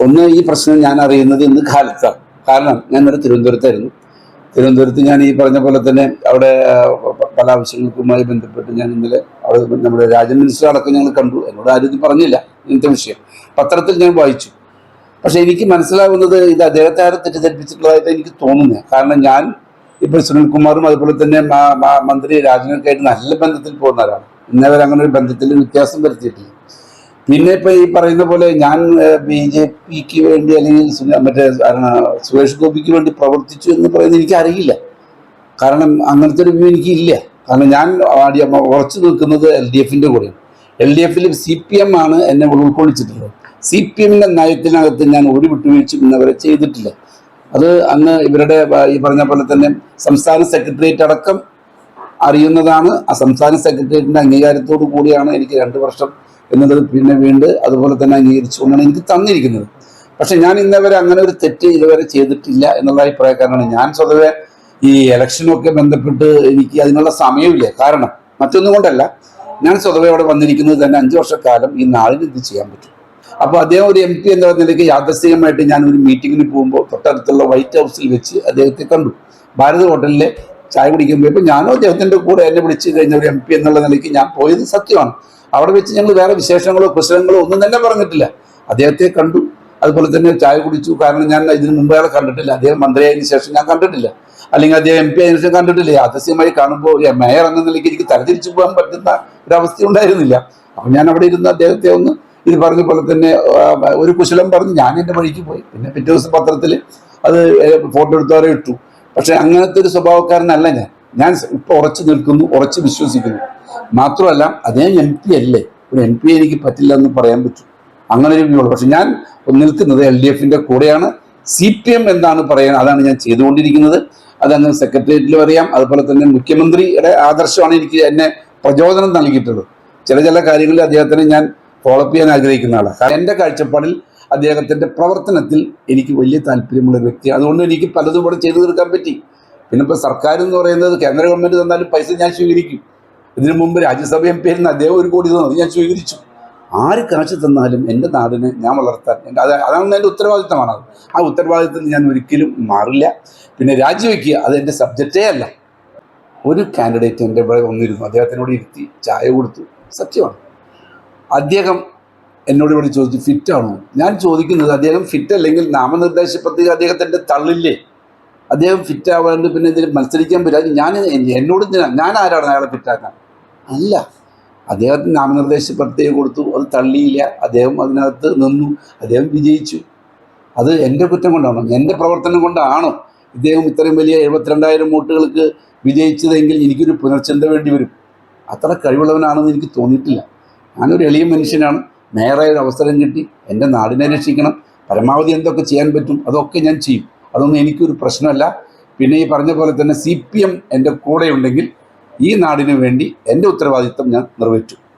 ഒന്ന് ഈ പ്രശ്നം ഞാൻ അറിയുന്നത് ഇന്ന് കാലത്താണ് കാരണം ഞാൻ ഇന്നലെ തിരുവനന്തപുരത്തായിരുന്നു. തിരുവനന്തപുരത്ത് ഞാൻ ഈ പറഞ്ഞ പോലെ തന്നെ അവിടെ പല ആവശ്യങ്ങൾക്കുമായി ബന്ധപ്പെട്ട് ഞാൻ ഇന്നലെ അവിടെ നമ്മുടെ രാജ്യ മിനിസ്റ്റർ അടക്കം ഞങ്ങൾ കണ്ടു. എന്നോട് ആരും പറഞ്ഞില്ല. ഇന്നത്തെ വിഷയം. പത്രത്തിൽ ഞാൻ വായിച്ചു. പക്ഷേ എനിക്ക് മനസ്സിലാവുന്നത് ഇത് അദ്ദേഹത്തെ ആരും തെറ്റിദ്ധരിപ്പിച്ചിട്ടുള്ളതായിട്ട് എനിക്ക് തോന്നുന്നു കാരണം ഞാൻ ഇപ്പോൾ സുനിൽകുമാറും അതുപോലെ തന്നെ മന്ത്രി രാജനൊക്കെ ആയിട്ട് നല്ല ബന്ധത്തിൽ പോകുന്നവരാണ് ഇന്നവർ അങ്ങനെ ഒരു ബന്ധത്തിൽ വ്യത്യാസം വരുത്തിയിട്ടില്ല. പിന്നെ ഇപ്പൊ ഈ പറയുന്ന പോലെ ഞാൻ ബി ജെ പിക്ക് വേണ്ടി അല്ലെങ്കിൽ മറ്റേ സുരേഷ് ഗോപിക്ക് വേണ്ടി പ്രവർത്തിച്ചു എന്ന് പറയുന്നത് എനിക്ക് അറിയില്ല കാരണം അങ്ങനത്തെ ഒരു വ്യൂ എനിക്കില്ല. കാരണം ഞാൻ ഉറച്ചു നിൽക്കുന്നത് എൽ ഡി എഫിന്റെ കൂടെയാണ്. എൽ ഡി എഫിൽ സി പി എം ആണ് എന്നെ ഉൾക്കൊള്ളിച്ചിട്ടുള്ളത്. സി പി എമ്മിന്റെ നയത്തിനകത്ത് ഞാൻ ഒരു വിട്ടുവീഴ്ചയും ഇന്നവരെ ചെയ്തിട്ടില്ല. അത് അന്ന് ഇവരുടെ ഈ പറഞ്ഞ പോലെ തന്നെ സംസ്ഥാന സെക്രട്ടേറിയറ്റ് അടക്കം അറിയുന്നതാണ്. ആ സംസ്ഥാന സെക്രട്ടേറിയറ്റിന്റെ അംഗീകാരത്തോടു കൂടിയാണ് എനിക്ക് രണ്ട് വർഷം എന്നുള്ളത് പിന്നെ വീണ്ടും അതുപോലെ തന്നെ അംഗീകരിച്ചുകൊണ്ടാണ് എനിക്ക് തന്നിരിക്കുന്നത്. പക്ഷെ ഞാൻ ഇന്നവരെ അങ്ങനെ ഒരു തെറ്റ് ഇതുവരെ ചെയ്തിട്ടില്ല എന്നുള്ള അഭിപ്രായക്കാരനാണ് ഞാൻ സ്വതവേ ഈ ഇലക്ഷനൊക്കെ ബന്ധപ്പെട്ട് എനിക്ക് അതിനുള്ള സമയമില്ല. കാരണം മറ്റൊന്നും കൊണ്ടല്ല. ഞാൻ സ്വതവേ അവിടെ വന്നിരിക്കുന്നത് തന്നെ അഞ്ചു വർഷക്കാലം ഈ നാളിന് ഇത് ചെയ്യാൻ പറ്റും. അപ്പോൾ അദ്ദേഹം ഒരു എം പി എന്ന നിലയ്ക്ക് യാദൃശ്ചികമായിട്ട് ഞാൻ ഒരു മീറ്റിങ്ങിന് പോകുമ്പോൾ തൊട്ടടുത്തുള്ള വൈറ്റ് ഹൗസിൽ വെച്ച് അദ്ദേഹത്തെ കണ്ടു. ഭാരത് ഹോട്ടലിലെ ചായ കുടിക്കാൻ പോയപ്പോൾ ഞാനോ അദ്ദേഹത്തിന്റെ കൂടെ എന്നെ വിളിച്ചു കഴിഞ്ഞ ഒരു എം പി എന്നുള്ള നിലയ്ക്ക് ഞാൻ പോയത് സത്യമാണ്. അവിടെ വെച്ച് ഞങ്ങൾ വേറെ വിശേഷങ്ങളോ കുശലങ്ങളോ ഒന്നും തന്നെ പറഞ്ഞിട്ടില്ല. അദ്ദേഹത്തെ കണ്ടു. അതുപോലെ തന്നെ ചായ കുടിച്ചു. കാരണം ഞാൻ ഇതിന് മുമ്പ് അയാളെ കണ്ടിട്ടില്ല. അദ്ദേഹം മന്ത്രിയായതിനു ശേഷം ഞാൻ കണ്ടിട്ടില്ല. അല്ലെങ്കിൽ അദ്ദേഹം എം പി ആയതിനു ശേഷം കണ്ടിട്ടില്ല. യാദൃശ്യമായി കാണുമ്പോൾ മേയർ എന്ന നിലയ്ക്ക് എനിക്ക് തരതിരിച്ചു പോകാൻ പറ്റുന്ന ഒരു അവസ്ഥ ഉണ്ടായിരുന്നില്ല. അപ്പൊ ഞാൻ അവിടെ ഇരുന്ന് അദ്ദേഹത്തെ ഒന്ന് ഇത് പറഞ്ഞ പോലെ തന്നെ ഒരു കുശലം പറഞ്ഞ് ഞാൻ എന്റെ വഴിക്ക് പോയി. പിന്നെ പിറ്റേ ദിവസം പത്രത്തിൽ അത് ഫോട്ടോ എടുത്തവരെ ഇട്ടു. പക്ഷെ അങ്ങനത്തെ ഒരു സ്വഭാവക്കാരനല്ല ഞാൻ. ഞാൻ ഇപ്പൊ ഉറച്ചു നിൽക്കുന്നു ഉറച്ചു വിശ്വസിക്കുന്നു. മാത്രമല്ല അദ്ദേഹം എം പി അല്ലേ? ഒരു എം പി എനിക്ക് പറ്റില്ല എന്ന് പറയാൻ പറ്റും. അങ്ങനെ ഒരു വ്യൂ പക്ഷെ ഞാൻ നിൽക്കുന്നത് എൽ ഡി എഫിന്റെ കൂടെയാണ്. സി പി എം എന്താണ് പറയുന്നത് അതാണ് ഞാൻ ചെയ്തുകൊണ്ടിരിക്കുന്നത്. അതങ്ങ് സെക്രട്ടേറിയറ്റിലും അറിയാം. അതുപോലെ തന്നെ മുഖ്യമന്ത്രിയുടെ ആദർശമാണ് എനിക്ക് എന്നെ പ്രചോദനം നൽകിയിട്ടുള്ളത്. ചില ചില കാര്യങ്ങളിൽ അദ്ദേഹത്തിനെ ഞാൻ ഫോളോ ചെയ്യാൻ ആഗ്രഹിക്കുന്ന ആളാണ്. എന്റെ കാഴ്ചപ്പാടിൽ അദ്ദേഹത്തിന്റെ പ്രവർത്തനത്തിൽ എനിക്ക് വലിയ താല്പര്യമുള്ള വ്യക്തി അതുകൊണ്ട് എനിക്ക് പലതും ഇവിടെ ചെയ്തു തീർക്കാൻ പറ്റി. പിന്നെ ഇപ്പോൾ സർക്കാർ എന്ന് പറയുന്നത് കേന്ദ്ര ഗവൺമെന്റ് തന്നാലും പൈസ ഞാൻ സ്വീകരിക്കും. ഇതിനു മുമ്പ് രാജ്യസഭ എം പി ആയിരുന്ന അദ്ദേഹം ഒരു കോടി തന്നു. ഞാൻ സ്വീകരിച്ചു. ആര് കാശ് തന്നാലും എന്റെ നാടിനെ ഞാൻ വളർത്താൻ എന്റെ അത് അതാണ് എന്റെ ഉത്തരവാദിത്തമാണ് അത്. ആ ഉത്തരവാദിത്തത്തിൽ ഞാൻ ഒരിക്കലും മാറില്ല. പിന്നെ രാജിവെക്കുക അത് എന്റെ സബ്ജക്റ്റേ അല്ല. ഒരു കാൻഡിഡേറ്റ് എന്റെ ഇവിടെ വന്നിരുന്നു. അദ്ദേഹത്തിനോട് ഇരുത്തി ചായ കൊടുത്തു. സത്യമാണ്. അദ്ദേഹം എന്നോട് ഇവിടെ ചോദിച്ചു ഫിറ്റാണോ? ഞാൻ ചോദിക്കുന്നത് അദ്ദേഹം ഫിറ്റ് അല്ലെങ്കിൽ നാമനിർദ്ദേശ പത്രിക അദ്ദേഹത്തിന്റെ തള്ളില്ലേ? അദ്ദേഹം ഫിറ്റ് ആവാണ്ട് പിന്നെ ഇതിൽ മത്സരിക്കാൻ പറ്റില്ല ഞാൻ എന്നോട് ഞാൻ ആരാണ് അയാളെ ഫിറ്റാക്കാൻ? അല്ല. അദ്ദേഹത്തിന് നാമനിർദ്ദേശ പത്രിക കൊടുത്തു. അത് തള്ളിയില്ല. അദ്ദേഹം അതിനകത്ത് നിന്നു. അദ്ദേഹം വിജയിച്ചു. അത് എന്റെ കുറ്റം കൊണ്ടാണോ. എന്റെ പ്രവർത്തനം കൊണ്ടാണോ ഇദ്ദേഹം ഇത്രയും വലിയ എഴുപത്തിരണ്ടായിരം വോട്ടുകൾക്ക് വിജയിച്ചതെങ്കിൽ എനിക്കൊരു പുനർചിന്ത വേണ്ടി വരും. അത്ര കഴിവുള്ളവനാണെന്ന് എനിക്ക് തോന്നിയിട്ടില്ല. ഞാനൊരു എളിയ മനുഷ്യനാണ്. നേരെ ഒരു അവസരം കിട്ടി. എന്റെ നാടിനെ രക്ഷിക്കണം. പരമാവധി എന്തൊക്കെ ചെയ്യാൻ പറ്റും അതൊക്കെ ഞാൻ ചെയ്യും. അതൊന്നും എനിക്കൊരു പ്രശ്നമല്ല. പിന്നെ ഈ പറഞ്ഞ പോലെ തന്നെ സി പി എം എന്റെ കൂടെ ഉണ്ടെങ്കിൽ ഈ നാടിനു വേണ്ടി എന്റെ ഉത്തരവാദിത്വം ഞാൻ നിറവേറ്റും